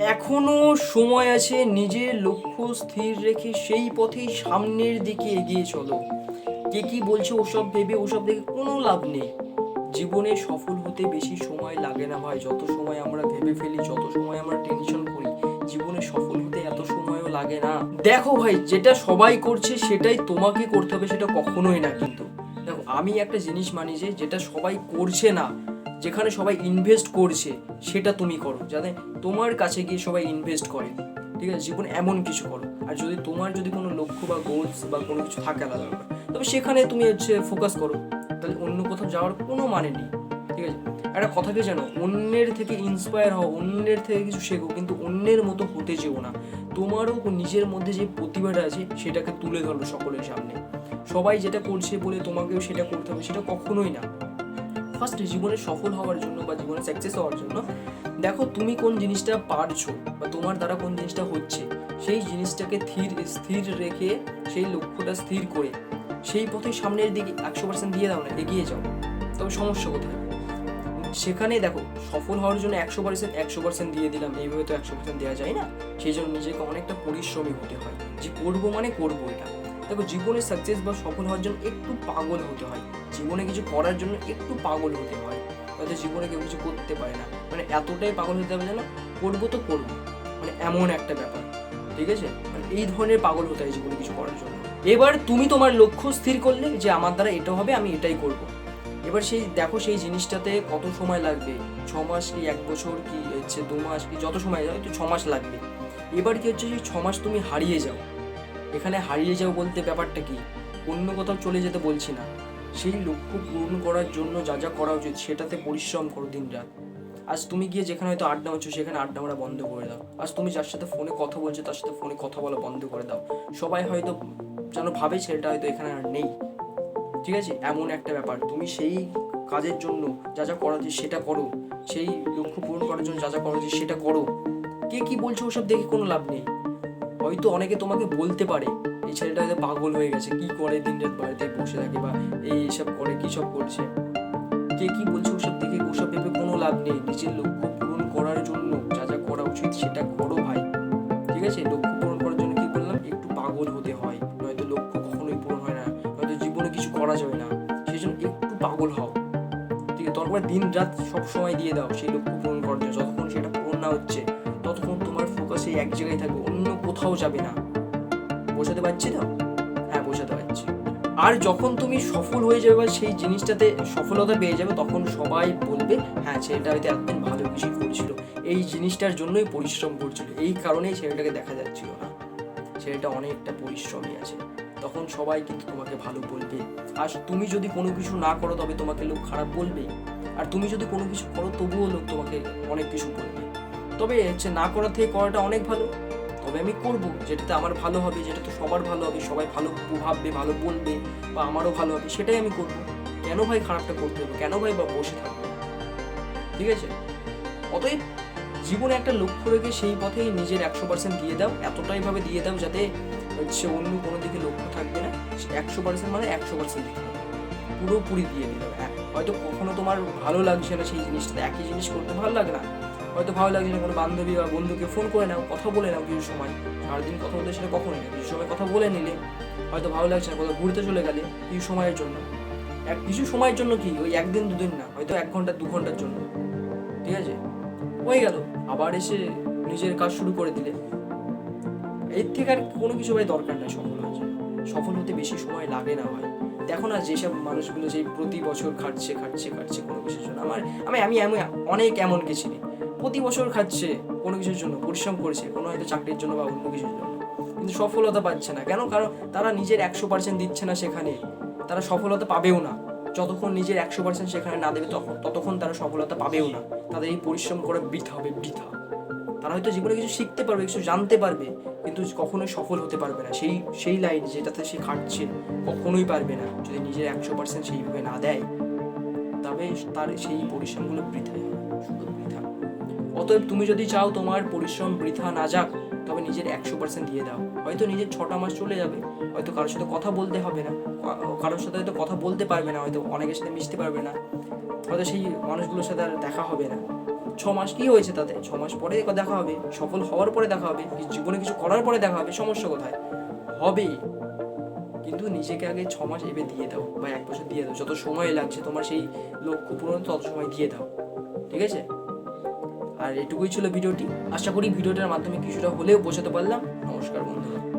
এখনও সময় আছে নিজের লক্ষ্য স্থির রেখে সেই পথেই সামনের দিকে এগিয়ে চলো। কে কি বলছে ওসব ভেবে ওসব দেখে কোনো লাভ নেই। জীবনে সফল হতে বেশি সময় লাগে না ভাই। যত সময় আমরা ভেবে ফেলি, যত সময় আমরা টেনশন করি, জীবনে সফল হতে এত সময়ও লাগে না। দেখো ভাই, যেটা সবাই করছে সেটাই তোমাকে করতে হবে, সেটা কখনোই না কিন্তু। দেখো, আমি একটা জিনিস মানি যে, যেটা সবাই করছে না যেখানে সবাই ইনভেস্ট করছে সেটা তুমি করো। যাতে তোমার কাছে গিয়ে সবাই ইনভেস্ট করে। ঠিক আছে? জীবনে এমন কিছু করো। আর যদি তোমার যদি কোনো লক্ষ্য বা গোলস বা কোনো কিছু থাকে আলাদা ব্যাপার, তবে সেখানে তুমি হচ্ছে ফোকাস করো। তাহলে অন্য কোথাও যাওয়ার কোনো মানে নেই। ঠিক আছে? একটা কথাকে জানো? অন্যের থেকে ইন্সপায়ার হও অন্যের থেকে কিছু শেখো কিন্তু অন্যের মতো হতে যেও না। তোমারও নিজের মধ্যে যে প্রতিভাটা আছে সেটাকে তুলে ধরো সকলের সামনে। সবাই যেটা করছে বলে তোমাকেও সেটা করতে হবে সেটা কখনোই না। ফার্স্ট জীবনে সফল হওয়ার জন্য বা জীবনে সাকসেস হওয়ার জন্য, দেখো তুমি কোন জিনিসটা পারছ বা তোমার দ্বারা কোন জিনিসটা হচ্ছে, সেই জিনিসটাকে স্থির স্থির রেখে, সেই লক্ষ্যটা স্থির করে, সেই পথে সামনের দিকে একশো পার্সেন্ট দিয়ে দাও না, এগিয়ে যাও। তবে সমস্যা কোথায়? সেখানে দেখো, সফল হওয়ার জন্য একশো পার্সেন্ট একশো পার্সেন্ট দিয়ে দিলাম, এইভাবে তো একশো পার্সেন্ট দেওয়া যায় না। সেই জন্য নিজেকে অনেকটা পরিশ্রমী হতে হয়। যে করব মানে করব এটা দেখো, জীবনে সাকসেস বা সফল হওয়ার জন্য একটু পাগল হতে হয়। জীবনে কিছু করার জন্য একটু পাগল হতে হয়। হয়তো জীবনে কেউ কিছু করতে পারে না। মানে এতটাই পাগল হতে হবে যেন করব তো করব। মানে এমন একটা ব্যাপার। ঠিক আছে? মানে এই ধরনের পাগল হতে হয় জীবনে কিছু করার জন্য। এবার তুমি তোমার লক্ষ্য স্থির করলে যে আমার দ্বারা এটা হবে, আমি এটাই করব। এবার সেই, দেখো সেই জিনিসটাতে কত সময় লাগবে? ছ মাস কি এক বছর কি হচ্ছে, দু মাস কি, যত সময় যাও হয়তো ছ মাস লাগবে। এবার কি হচ্ছে, সেই ছ মাস তুমি হারিয়ে যাও। এখানে হারিয়ে যাও বলতে ব্যাপারটা কি? অন্য কোথাও চলে যেতে বলছি না। সেই লক্ষ্য পূরণ করার জন্য যা যা করা উচিত সেটাতে পরিশ্রম করো দিন রাত আজ তুমি গিয়ে যেখানে হয়তো আড্ডা হচ্ছে সেখানে আড্ডা মারা বন্ধ করে দাও। আজ তুমি যার সাথে ফোনে কথা বলছো, তার সাথে ফোনে কথা বলা বন্ধ করে দাও। সবাই হয়তো যেন ভাবে ছেলেটা হয়তো এখানে আর নেই। ঠিক আছে? এমন একটা ব্যাপার। তুমি সেই কাজের জন্য যা যা করা উচিত সেটা করো। সেই লক্ষ্য পূরণ করার জন্য যা যা করা উচিত সেটা করো। কে কি বলছো ওসব দেখে কোনো লাভ নেই। হয়তো অনেকে তোমাকে বলতে পারে, এই ছেলেটা হয়তো পাগল হয়ে গেছে, কি করে দিন রাত বাড়িতে বসে থাকে বা এই সব করে, কি সব করছে? কে কি বলছে ওসব দেখে ওসব ভেবে কোনো লাভ নেই। নিজের লক্ষ্য পূরণ করার জন্য যা যা করা উচিত সেটা করো ভাই। ঠিক আছে? লক্ষ্য পূরণ করার জন্য কি বললাম? একটু পাগল হতে হয়। নয়তো লক্ষ্য কখনোই পূরণ হয় না। নয়তো জীবনে কিছু করা যাবে না। সেই জন্য একটু পাগল হও। ঠিক আছে? তারপরে দিন রাত সব সময় দিয়ে দাও সেই লক্ষ্য পূরণ করার জন্য। যতক্ষণ সেটা পূরণ না হচ্ছে ততক্ষণ তোমার ফোকাস এই এক জায়গায় থাকবে, অন্য কোথাও যাবে না। বোঝাতে পারছি তো? হ্যাঁ বোঝাতে পারছি। আর যখন তুমি সফল হয়ে যাবে বা সেই জিনিসটাতে সফলতা পেয়ে যাবে, তখন সবাই বলবে হ্যাঁ ছেলেটা হয়তো একদিন ভালো কিছু করছিল। এই জিনিসটার জন্যই পরিশ্রম করছিল। এই কারণেই ছেলেটাকে দেখা যাচ্ছিল না। ছেলেটা অনেকটা পরিশ্রমী আছে। তখন সবাই কিন্তু তোমাকে ভালো বলবে। আর তুমি যদি কোনো কিছু না করো, তবে তোমাকে লোক খারাপ বলবে। আর তুমি যদি কোনো কিছু করো, তবুও লোক তোমাকে অনেক কিছু বলবে। তবে হচ্ছে না করার থেকে করাটা অনেক ভালো। তবে আমি করব, যেটাতে আমার ভালো হবে, যেটা তো সবার ভালো হবে, সবাই ভালো ভাববে, ভালো বলবে, বা আমারও ভালো হবে, সেটাই আমি করব। কেন ভাই খারাপটা করতে হবে? কেন ভাই বা বসে থাকব? ঠিক আছে? অতএব জীবনে একটা লক্ষ্য রেখে সেই পথেই নিজের একশো পার্সেন্ট দিয়ে দাও, এতটাই ভাবে দিয়ে দাও যাতে হচ্ছে অন্য কোনো দিকে লক্ষ্য থাকবে না। একশো পার্সেন্ট মানে একশো পার্সেন্ট দিতে পুরোপুরি দিয়ে দিতে হবে হয়তো কখনো তোমার ভালো লাগছে না সেই জিনিসটা একই জিনিস করতে ভালো লাগে না। হয়তো ভালো লাগছে না, কোনো বান্ধবী বা বন্ধুকে ফোন করে নাও, কথা বলে নাও কিছু সময়। সারাদিন কথা বলতে সেটা কখনোই না, কিছু সময় কথা বলে নিলে হয়তো ভালো লাগছে না, কোথাও ঘুরতে চলে গেলে কিছু সময়ের জন্য। এক, কিছু সময়ের জন্য কি? ওই একদিন, দুদিন না, হয়তো এক ঘণ্টা, দু ঘণ্টার জন্য। ঠিক আছে? হয়ে গেল, আবার এসে নিজের কাজ শুরু করে দিলে। এর থেকে আর কোনো কিছু ভাই দরকার নেই সফল জন্য সফল হতে বেশি সময় লাগে না ভাই। দেখো না যেসব মানুষগুলো সেই প্রতি বছর খাটছে খাটছে খাটছে কোনো কিছুর জন্য। আমার, আমি আমি আমি অনেক এমন গেছি প্রতি বছর খাচ্ছে কোনো কিছুর জন্য, পরিশ্রম করছে, কোনো হয়তো চাকরির জন্য বা অন্য কিছুর জন্য। কিন্তু সফলতা পাচ্ছে না। কেন? কারণ তারা নিজের একশো পার্সেন্ট দিচ্ছে না সেখানে। তারা সফলতা পাবেও না। যতক্ষণ নিজের একশো পার্সেন্ট সেখানে না দেবে তখন ততক্ষণ তারা সফলতা পাবেও না। তাদের এই পরিশ্রম করে বৃথা হবে, বৃথা। তারা হয়তো জীবনে কিছু শিখতে পারবে, কিছু জানতে পারবে, কিন্তু কখনোই সফল হতে পারবে না। সেই সেই লাইন যেটাতে সে খাটছে, কখনোই পারবে না। যদি নিজের একশো পার্সেন্ট সেইভাবে না দেয়, তবে তার সেই পরিশ্রমগুলো বৃথাই শুধু বৃথা। অতএব তুমি যদি চাও তোমার পরিশ্রম বৃথা না যাক, তবে নিজের একশো পার্সেন্ট দিয়ে দাও। হয়তো নিজের ছটা মাস চলে যাবে, হয়তো কারোর সাথে কথা বলতে হবে না কারোর সাথে হয়তো কথা বলতে পারবে না, হয়তো অনেকের সাথে মিশতে পারবে না। হয়তো সেই মানুষগুলোর সাথে আর দেখা হবে না। ছ মাস কি হয়েছে তাতে? ছ মাস পরে দেখা হবে, সফল হওয়ার পরে দেখা হবে জীবনে কিছু করার পরে দেখা হবে, সমস্যা কোথায়? হবে। কিন্তু নিজেকে আগে ছ মাস এবে দিয়ে দাও বা এক বছর দিয়ে দাও। যত সময় লাগছে তোমার সেই লক্ষ্য পূরণ তত সময় দিয়ে দাও। ঠিক আছে? আর এটুকুই ছিল ভিডিওটি। আশা করি ভিডিওটার মাধ্যমে কিছুটা হলেও বোঝাতে পারলাম। নমস্কার বন্ধুরা।